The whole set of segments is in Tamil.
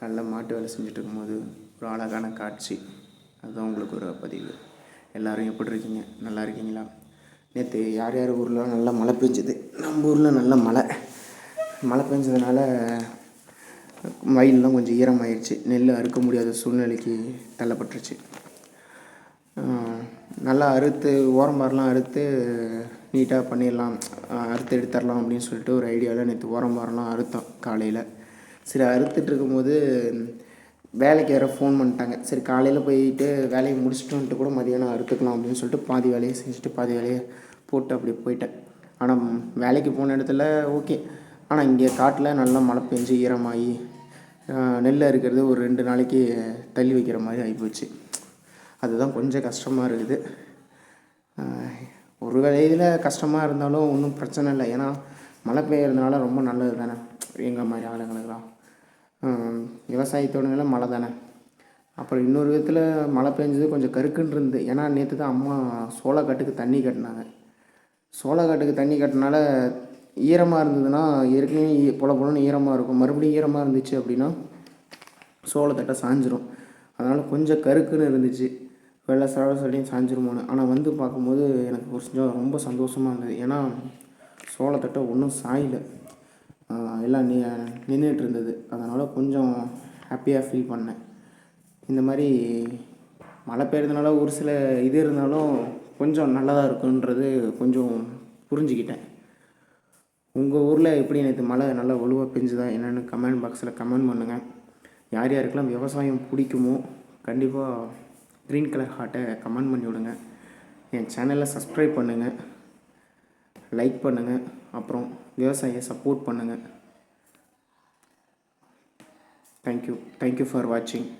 காலைல மாட்டு வேலை செஞ்சுட்டு இருக்கும்போது ஒரு அழகான காட்சி. அதுதான் உங்களுக்கு ஒரு பதிவு. எல்லோரும் எப்படி இருக்கீங்க? நல்லா இருக்கீங்களா? நேற்று யார் யார் ஊரில் நல்லா மழை பெஞ்சுது? நம்ம ஊரில் நல்ல மழை. மழை பெஞ்சதுனால வயல்லாம் கொஞ்சம் ஈரமாயிடுச்சு நெல் அறுக்க முடியாத சூழ்நிலைக்கு தள்ளப்பட்டுருச்சு. நல்லா அறுத்து ஓரம்பாரெலாம் அறுத்து நீட்டாக பண்ணிடலாம். அறுத்து எடுத்துடலாம் அப்படின்னு சொல்லிட்டு ஒரு ஐடியாவில் நேற்று ஓரம்பாரெலாம் அறுத்தோம் காலையில் சரி அறுத்துட்டு இருக்கும்போது வேலைக்கு யாரோ ஃபோன் பண்ணிட்டாங்க. சரி காலையில் போயிட்டு வேலையை முடிச்சுட்டு வந்துட்டு கூட மதியானம் அறுத்துக்கலாம் அப்படின்னு சொல்லிட்டு பாதி வேலையை செஞ்சுட்டு பாதி வேலையை போட்டு அப்படி போயிட்டேன். ஆனால் வேலைக்கு போன இடத்துல ஓகே ஆனால் இங்கே காட்டில் நல்லா மழை பெஞ்சு ஈரமாகி நெல் அறுக்கிறது ஒரு ரெண்டு நாளைக்கு தள்ளி வைக்கிற மாதிரி ஆகிப்போச்சு அதுதான் கொஞ்சம் கஷ்டமாக இருக்குது. ஒரு வேலையில் கஷ்டமாக இருந்தாலும் ஒன்றும் பிரச்சனை இல்லை. ஏன்னா மழை பெய்யறதுனால ரொம்ப நல்லது தானே எங்கள் மாதிரி ஆளுங்களுக்குலாம் விவசாயத்தோட நிலை மழை தானே. அப்புறம் இன்னொரு விதத்தில் மழை பெஞ்சது கொஞ்சம் கருக்குன்னு இருந்து ஏன்னா நேற்று தான் அம்மா சோளக்காட்டுக்கு தண்ணி கட்டினாங்க. சோளக்காட்டுக்கு தண்ணி கட்டினால ஈரமாக இருந்ததுன்னா ஏற்கனவே பொல பொலன்னு ஈரமாக இருக்கும். மறுபடியும் ஈரமாக இருந்துச்சு அப்படின்னா சோளத்தட்டை சாஞ்சிரும். அதனால் கொஞ்சம் கருக்குன்னு இருந்துச்சு. வெள்ளை சரவ சொல்லியும் சாஞ்சிருமோன்னு. ஆனால் வந்து பார்க்கும்போது எனக்கு கொஞ்சம் ரொம்ப சந்தோஷமாக இருந்தது. ஏன்னா சோளத்தட்டை ஒன்றும் சாயலை. எல்லாம் நி நின்றுட்டு இருந்தது அதனால் கொஞ்சம் ஹாப்பியாக ஃபீல் பண்ணேன். இந்த மாதிரி மழை பெய்யறதுனால ஒரு சில இது இருந்தாலும் கொஞ்சம் நல்லதாக இருக்குன்றது கொஞ்சம் புரிஞ்சுக்கிட்டேன். உங்கள் ஊரில் எப்படி நேற்று மழை நல்லா வலுவாக பெஞ்சுதா என்னென்னு கமெண்ட் பாக்ஸில் கமெண்ட் பண்ணுங்கள் யார் யாருக்கெல்லாம் விவசாயம் பிடிக்குமோ கண்டிப்பாக க்ரீன் கலர் ஹார்ட்டை கமெண்ட் பண்ணி விடுங்க. என் சேனலை சப்ஸ்கிரைப் பண்ணுங்கள் லைக் பண்ணுங்கள் அப்புறம் விவசாயியை சப்போர்ட் பண்ணுங்கள் Thank you. Thank you for watching.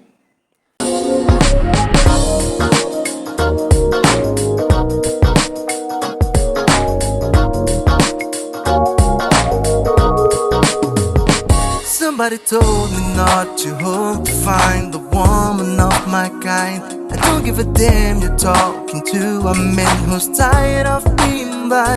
Somebody told me not to hope to find the woman of my kind. I don't give a damn you're talking to a man who's tired of being by.